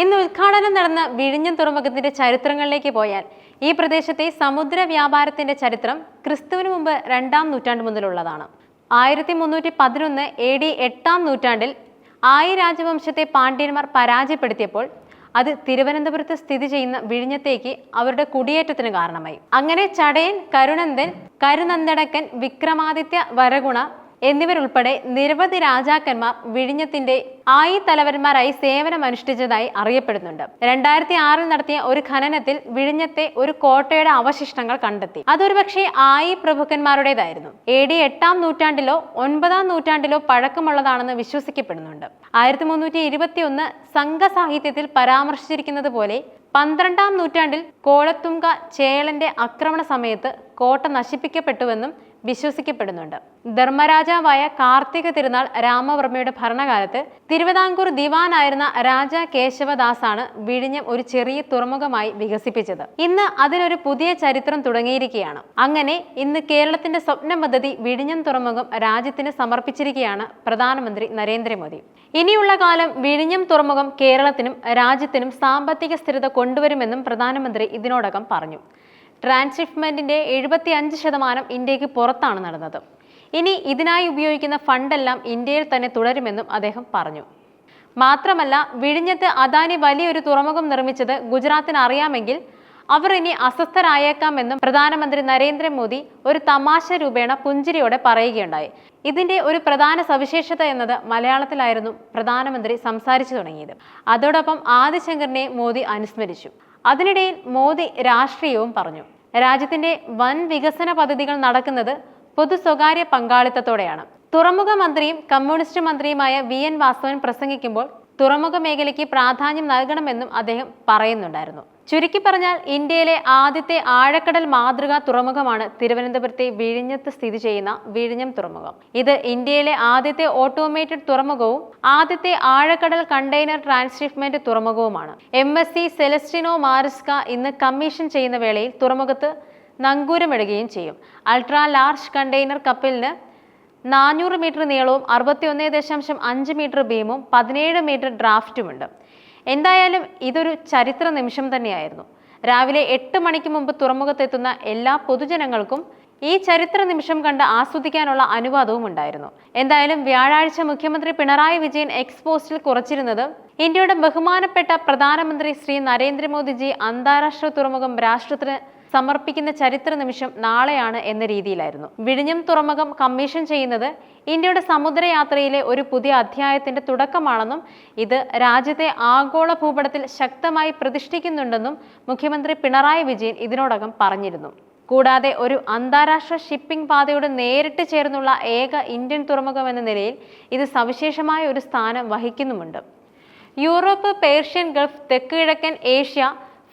ഇന്ന് ഉദ്ഘാടനം നടന്ന വിഴിഞ്ഞം തുറമുഖത്തിന്റെ ചരിത്രങ്ങളിലേക്ക് പോയാൽ ഈ പ്രദേശത്തെ സമുദ്ര വ്യാപാരത്തിന്റെ ചരിത്രം ക്രിസ്തുവിന് മുമ്പ് രണ്ടാം നൂറ്റാണ്ട് മുതലുള്ളതാണ്. ആയിരത്തി മുന്നൂറ്റി പതിനൊന്ന് എ ഡി എട്ടാം നൂറ്റാണ്ടിൽ ആയി രാജവംശത്തെ പാണ്ഡ്യന്മാർ പരാജയപ്പെടുത്തിയപ്പോൾ അത് തിരുവനന്തപുരത്ത് സ്ഥിതി ചെയ്യുന്ന വിഴിഞ്ഞത്തേക്ക് അവരുടെ കുടിയേറ്റത്തിന് കാരണമായി. അങ്ങനെ ചടയൻ കരുണന്ദൻ കരുനന്ദടക്കൻ വിക്രമാദിത്യ വരഗുണ എന്നിവരുൾപ്പെടെ നിരവധി രാജാക്കന്മാർ വിഴിഞ്ഞത്തിന്റെ ആയി തലവന്മാരായി സേവനമനുഷ്ഠിച്ചതായി അറിയപ്പെടുന്നുണ്ട്. രണ്ടായിരത്തി ആറിൽ നടത്തിയ ഒരു ഖനനത്തിൽ വിഴിഞ്ഞത്തെ ഒരു കോട്ടയുടെ അവശിഷ്ടങ്ങൾ കണ്ടെത്തി. അതൊരുപക്ഷെ ആയി പ്രഭുക്കന്മാരുടേതായിരുന്നു. എ ഡി എട്ടാം നൂറ്റാണ്ടിലോ ഒൻപതാം നൂറ്റാണ്ടിലോ പഴക്കമുള്ളതാണെന്ന് വിശ്വസിക്കപ്പെടുന്നുണ്ട്. ആയിരത്തി മുന്നൂറ്റി ഇരുപത്തി ഒന്ന് സംഘസാഹിത്യത്തിൽ പരാമർശിച്ചിരിക്കുന്നത് പോലെ പന്ത്രണ്ടാം നൂറ്റാണ്ടിൽ കോളത്തുങ്ക ചേളന്റെ ആക്രമണ സമയത്ത് കോട്ട നശിപ്പിക്കപ്പെട്ടുവെന്നും വിശ്വസിക്കപ്പെടുന്നുണ്ട്. ധർമ്മരാജാവായ കാർത്തിക തിരുനാൾ രാമവർമ്മയുടെ ഭരണകാലത്ത് തിരുവിതാംകൂർ ദിവാനായിരുന്ന രാജ കേശവദാസാണ് വിഴിഞ്ഞം ഒരു ചെറിയ തുറമുഖമായി വികസിപ്പിച്ചത്. ഇന്ന് അതിനൊരു പുതിയ ചരിത്രം തുടങ്ങിയിരിക്കുകയാണ്. അങ്ങനെ ഇന്ന് കേരളത്തിന്റെ സ്വപ്ന പദ്ധതി വിഴിഞ്ഞം തുറമുഖം രാജ്യത്തിന് സമർപ്പിച്ചിരിക്കുകയാണ് പ്രധാനമന്ത്രി നരേന്ദ്രമോദി. ഇനിയുള്ള കാലം വിഴിഞ്ഞം തുറമുഖം കേരളത്തിനും രാജ്യത്തിനും സാമ്പത്തിക സ്ഥിരത കൊണ്ടുവരുമെന്നും പ്രധാനമന്ത്രി ഇതിനോടകം പറഞ്ഞു. ട്രാൻസ്ഷിപ്മെന്റിന്റെ എഴുപത്തി അഞ്ച് ശതമാനം ഇന്ത്യയ്ക്ക് പുറത്താണ് നടന്നത്. ഇനി ഇതിനായി ഉപയോഗിക്കുന്ന ഫണ്ടെല്ലാം ഇന്ത്യയിൽ തന്നെ തുടരുമെന്നും അദ്ദേഹം പറഞ്ഞു. മാത്രമല്ല വിഴിഞ്ഞത്ത് അദാനി വലിയൊരു തുറമുഖം നിർമ്മിച്ചത് ഗുജറാത്തിന് അറിയാമെങ്കിൽ അവർ ഇനി അസ്വസ്ഥരായേക്കാമെന്നും പ്രധാനമന്ത്രി നരേന്ദ്രമോദി ഒരു തമാശ രൂപേണ പുഞ്ചിരിയോടെ പറയുകയുണ്ടായി. ഇതിന്റെ ഒരു പ്രധാന സവിശേഷത എന്നത് മലയാളത്തിലായിരുന്നു പ്രധാനമന്ത്രി സംസാരിച്ചു തുടങ്ങിയത്. അതോടൊപ്പം ആദിശങ്കറിനെ മോദി അനുസ്മരിച്ചു. അതിനിടയിൽ മോദി രാഷ്ട്രീയവും പറഞ്ഞു. രാജ്യത്തിന്റെ വൻ വികസന പദ്ധതികൾ നടക്കുന്നത് പൊതു സ്വകാര്യ പങ്കാളിത്തത്തോടെയാണ്. തുറമുഖ മന്ത്രിയും കമ്മ്യൂണിസ്റ്റ് മന്ത്രിയുമായ വി എൻ വാസവൻ പ്രസംഗിക്കുമ്പോൾ തുറമുഖ മേഖലയ്ക്ക് പ്രാധാന്യം നൽകണമെന്നും അദ്ദേഹം പറയുന്നുണ്ടായിരുന്നു. ചുരുക്കി പറഞ്ഞാൽ ഇന്ത്യയിലെ ആദ്യത്തെ ആഴക്കടൽ മാതൃകാ തുറമുഖമാണ് തിരുവനന്തപുരത്തെ വിഴിഞ്ഞത്ത് സ്ഥിതി ചെയ്യുന്ന വിഴിഞ്ഞം തുറമുഖം. ഇത് ഇന്ത്യയിലെ ആദ്യത്തെ ഓട്ടോമേറ്റഡ് തുറമുഖവും ആദ്യത്തെ ആഴക്കടൽ container transshipment തുറമുഖവുമാണ്. M S C Celestino Maresca ഇന്ന് കമ്മീഷൻ ചെയ്യുന്ന വേളയിൽ തുറമുഖത്ത് നങ്കൂരമിടുകയും ചെയ്യും. അൾട്രാ ലാർജ് കണ്ടെയ്നർ കപ്പലിന് നാനൂറ് മീറ്റർ നീളവും അറുപത്തിയൊന്ന് ദശാംശം അഞ്ച് മീറ്റർ ബീമും പതിനേഴ് മീറ്റർ ഡ്രാഫ്റ്റുമുണ്ട്. എന്തായാലും ഇതൊരു ചരിത്ര നിമിഷം തന്നെയായിരുന്നു. രാവിലെ എട്ട് മണിക്ക് മുമ്പ് തുറമുഖത്തെത്തുന്ന എല്ലാ പൊതുജനങ്ങൾക്കും ഈ ചരിത്ര നിമിഷം കണ്ട് ആസ്വദിക്കാനുള്ള അനുവാദവും ഉണ്ടായിരുന്നു. എന്തായാലും വ്യാഴാഴ്ച മുഖ്യമന്ത്രി പിണറായി വിജയൻ എക്സ്പോസ്റ്റിൽ കുറച്ചിരുന്നത് ഇന്ത്യയുടെ ബഹുമാനപ്പെട്ട പ്രധാനമന്ത്രി ശ്രീ നരേന്ദ്രമോദിജി അന്താരാഷ്ട്ര തുറമുഖം രാഷ്ട്രത്തിന് സമർപ്പിക്കുന്ന ചരിത്ര നിമിഷം നാളെയാണ് എന്ന രീതിയിലായിരുന്നു. വിഴിഞ്ഞം തുറമുഖം കമ്മീഷൻ ചെയ്യുന്നത് ഇന്ത്യയുടെ സമുദ്രയാത്രയിലെ ഒരു പുതിയ അധ്യായത്തിന്റെ തുടക്കമാണെന്നും ഇത് രാജ്യത്തെ ആഗോള ഭൂപടത്തിൽ ശക്തമായി പ്രതിഷ്ഠിക്കുന്നുണ്ടെന്നും മുഖ്യമന്ത്രി പിണറായി വിജയൻ ഇതിനോടകം പറഞ്ഞിരുന്നു. കൂടാതെ ഒരു അന്താരാഷ്ട്ര ഷിപ്പിംഗ് പാതയോട് നേരിട്ട് ചേർന്നുള്ള ഏക ഇന്ത്യൻ തുറമുഖം എന്ന നിലയിൽ ഇത് സവിശേഷമായ ഒരു സ്ഥാനം വഹിക്കുന്നുമുണ്ട്. യൂറോപ്പ് പേർഷ്യൻ ഗൾഫ് തെക്ക് കിഴക്കൻ Asia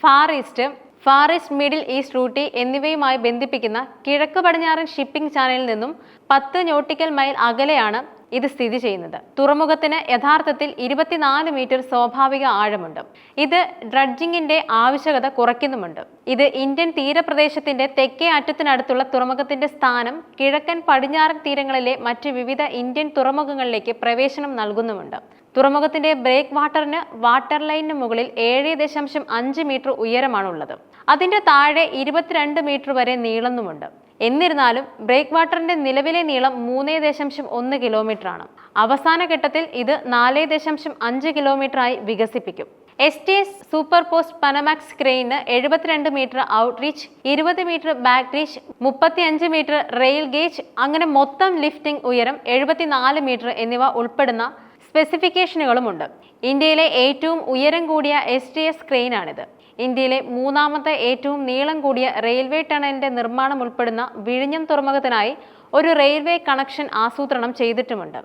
far east far east middle east റൂട്ടി എന്നിവയുമായി ബന്ധിപ്പിക്കുന്ന കിഴക്ക് പടിഞ്ഞാറൻ ഷിപ്പിംഗ് ചാനലിൽ നിന്നും പത്ത് നോട്ടിക്കൽ മൈൽ അകലെയാണ് ഇത് സ്ഥിതി ചെയ്യുന്നത്. തുറമുഖത്തിന് യഥാർത്ഥത്തിൽ ഇരുപത്തിനാല് മീറ്റർ സ്വാഭാവിക ആഴമുണ്ട്. ഇത് ഡ്രഡ്ജിങ്ങിന്റെ ആവശ്യകത കുറയ്ക്കുന്നുമുണ്ട്. ഇത് ഇന്ത്യൻ തീരപ്രദേശത്തിന്റെ തെക്കേ അറ്റത്തിനടുത്തുള്ള തുറമുഖത്തിന്റെ സ്ഥാനം കിഴക്കൻ പടിഞ്ഞാറൻ തീരങ്ങളിലെ മറ്റ് വിവിധ ഇന്ത്യൻ തുറമുഖങ്ങളിലേക്ക് പ്രവേശനം നൽകുന്നുമുണ്ട്. തുറമുഖത്തിന്റെ ബ്രേക്ക് വാട്ടറിന് വാട്ടർ ലൈനിന് മുകളിൽ ഏഴ് ദശാംശം അഞ്ച് മീറ്റർ ഉയരമാണുള്ളത്. അതിന്റെ താഴെ ഇരുപത്തിരണ്ട് മീറ്റർ വരെ നീളുന്നുമുണ്ട്. എന്നിരുന്നാലും ബ്രേക്ക് വാട്ടറിന്റെ നിലവിലെ നീളം മൂന്ന് ദശാംശം ഒന്ന് കിലോമീറ്റർ ആണ്. അവസാന ഘട്ടത്തിൽ ഇത് നാല് ദശാംശം അഞ്ച് കിലോമീറ്റർ ആയി വികസിപ്പിക്കും. S T S super post Panamax crane എഴുപത്തിരണ്ട് മീറ്റർ ഔട്ട് റീച്ച് ഇരുപത് മീറ്റർ ബാക്ക് റീച്ച് മുപ്പത്തി അഞ്ച് മീറ്റർ റെയിൽ ഗേജ് അങ്ങനെ മൊത്തം ലിഫ്റ്റിംഗ് ഉയരം എഴുപത്തിനാല് മീറ്റർ എന്നിവ ഉൾപ്പെടുന്ന സ്പെസിഫിക്കേഷനുകളുമുണ്ട് ഇന്ത്യയിലെ ഏറ്റവും ഉയരം കൂടിയ എസ് ടി എസ് ക്രെയിനാണിത് ഇന്ത്യയിലെ മൂന്നാമത്തെ ഏറ്റവും നീളം കൂടിയ റെയിൽവേ ടണലിന്റെ നിർമ്മാണം ഉൾപ്പെടുന്ന വിഴിഞ്ഞം തുറമുഖത്തിനായി ഒരു റെയിൽവേ കണക്ഷൻ ആസൂത്രണം ചെയ്തിട്ടുമുണ്ട്.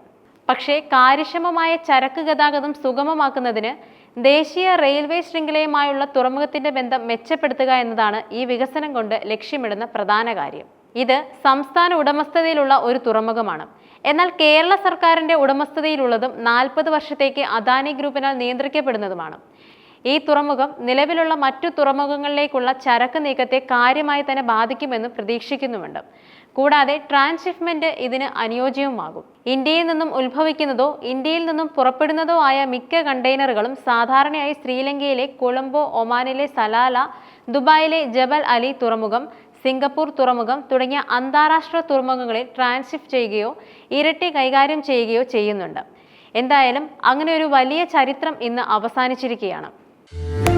പക്ഷേ കാര്യക്ഷമമായ ചരക്ക് ഗതാഗതം സുഗമമാക്കുന്നതിന് ദേശീയ റെയിൽവേ ശൃംഖലയുമായുള്ള തുറമുഖത്തിന്റെ ബന്ധം മെച്ചപ്പെടുത്തുക എന്നതാണ് ഈ വികസനം കൊണ്ട് ലക്ഷ്യമിടുന്ന പ്രധാന കാര്യം. ഇത് സംസ്ഥാന ഉടമസ്ഥതയിലുള്ള ഒരു തുറമുഖമാണ്. എന്നാൽ കേരള സർക്കാരിന്റെ ഉടമസ്ഥതയിലുള്ളതും നാൽപ്പത് വർഷത്തേക്ക് അദാനി ഗ്രൂപ്പിനാൽ നിയന്ത്രിക്കപ്പെടുന്നതുമാണ്. ഈ തുറമുഖം നിലവിലുള്ള മറ്റു തുറമുഖങ്ങളിലേക്കുള്ള ചരക്ക് നീക്കത്തെ കാര്യമായി തന്നെ ബാധിക്കുമെന്ന് പ്രതീക്ഷിക്കുന്നുമുണ്ട്. കൂടാതെ ട്രാൻസ്ഷിപ്മെന്റ് ഇതിന് അനുയോജ്യവുമാകും. ഇന്ത്യയിൽ നിന്നും ഉത്ഭവിക്കുന്നതോ ഇന്ത്യയിൽ നിന്നും പുറപ്പെടുന്നതോ ആയ മിക്ക കണ്ടെയ്നറുകളും സാധാരണയായി ശ്രീലങ്കയിലെ കൊളംബോ ഒമാനിലെ സലാല ദുബായിലെ ജബൽ അലി തുറമുഖം സിംഗപ്പൂർ തുറമുഖം തുടങ്ങിയ അന്താരാഷ്ട്ര തുറമുഖങ്ങളിൽ ട്രാൻസ്ഷിപ്പ് ചെയ്യുകയോ ഇരട്ടി കൈകാര്യം ചെയ്യുകയോ ചെയ്യുന്നുണ്ട്. എന്തായാലും അങ്ങനെ ഒരു വലിയ ചരിത്രം ഇന്ന് അവസാനിച്ചിരിക്കുകയാണ്. Thank.